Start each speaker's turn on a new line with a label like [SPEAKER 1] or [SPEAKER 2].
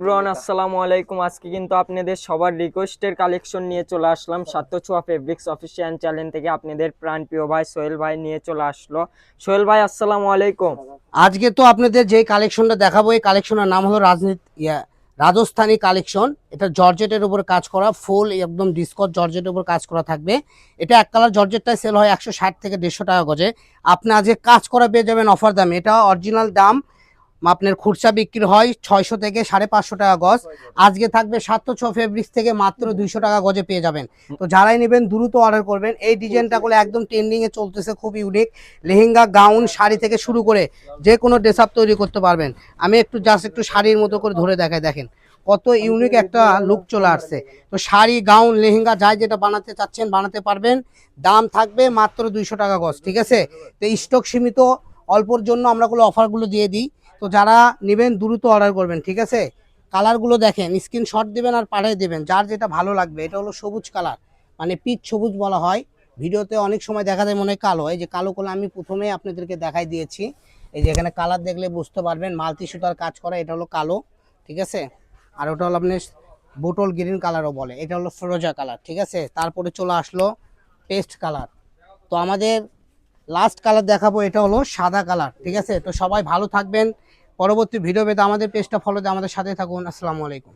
[SPEAKER 1] ব্রন আসসালামু আলাইকুম। আজকে কিন্তু আপনাদের সবার রিকোয়েস্টের কালেকশন নিয়ে চলে আসলাম। সাত্য ফেব্রিক্স অফিসিয়াল চ্যানেল থেকে আপনাদের প্রাণ প্রিয় ভাই সোহেল ভাই নিয়ে চলে আসলো। সোহেল ভাই, আসসালামু আলাইকুম।
[SPEAKER 2] আজকে তো আপনাদের যে কালেকশনটা দেখাবো, এই কালেকশনের নাম হলো রাজনীতি রাজস্থানী কালেকশন এটা জর্জেটের উপর কাজ করা ফুল একদম ডিসকট জর্জেটের উপর কাজ করা থাকবে। এটা এক কালার জর্জেটটাই সেল হয় একশো ষাট থেকে দেড়শো টাকা গজে। আপনি আজকে কাজ করা পেয়ে যাবেন অফার দামে। এটা অরিজিনাল দাম আপনার খুচরা বিক্রি হয় ছয়শো থেকে সাড়ে পাঁচশো টাকা গজ। আজকে থাকবে সাতশো ছ ফেব্রিক্স থেকে মাত্র দুইশো টাকা গজে পেয়ে যাবেন। তো যারাই নেবেন, দ্রুত অর্ডার করবেন। এই ডিজাইনটা করে একদম ট্রেন্ডিংয়ে চলতেছে, খুব ইউনিক লেহেঙ্গা গাউন শাড়ি থেকে শুরু করে যে কোনো ড্রেস আপ তৈরি করতে পারবেন। আমি একটু জাস্ট একটু শাড়ির মতো করে ধরে দেখাই, দেখেন। কত ইউনিক একটা লুক চলে আসছে। তো শাড়ি গাউন লেহেঙ্গা, যাই যেটা বানাতে চাচ্ছেন, বানাতে পারবেন। দাম থাকবে মাত্র দুইশো টাকা গজ, ঠিক আছে? তো স্টক সীমিত অল্পর জন্য আমরা কোনো অফারগুলো দিয়ে দিই। তো যারা নেবেন, দ্রুত অর্ডার করবেন, ঠিক আছে? কালারগুলো দেখেন, স্ক্রিনশট দেবেন আর পাঠিয়ে দেবেন। যার যেটা ভালো লাগবে, এটা হলো সবুজ কালার মানে পিচ সবুজ বলা হয়। ভিডিওতে অনেক সময় দেখা যায় মনে হয় কালো। এই যে কালো কালো আমি প্রথমে আপনাদেরকে দেখাই দিয়েছি। এই যে এখানে কালার দেখলে বুঝতে পারবেন মালতি সুতার কাজ করা, এটা হলো কালো, ঠিক আছে? আর ওটা হলো আপনি বোটল গ্রিন কালারও বলে, এটা হলো ফিরোজা কালার, ঠিক আছে? তারপরে চলে আসলো পেস্ট কালার। তো আমাদের লাস্ট কালার দেখাবো, এটা হলো সাদা কালার ঠিক আছে? তো সবাই ভালো থাকবেন। পরবর্তী ভিডিও পেতে আমাদের পেজটা ফলো দিয়ে আমাদের সাথে থাকুন। আসসালামু আলাইকুম।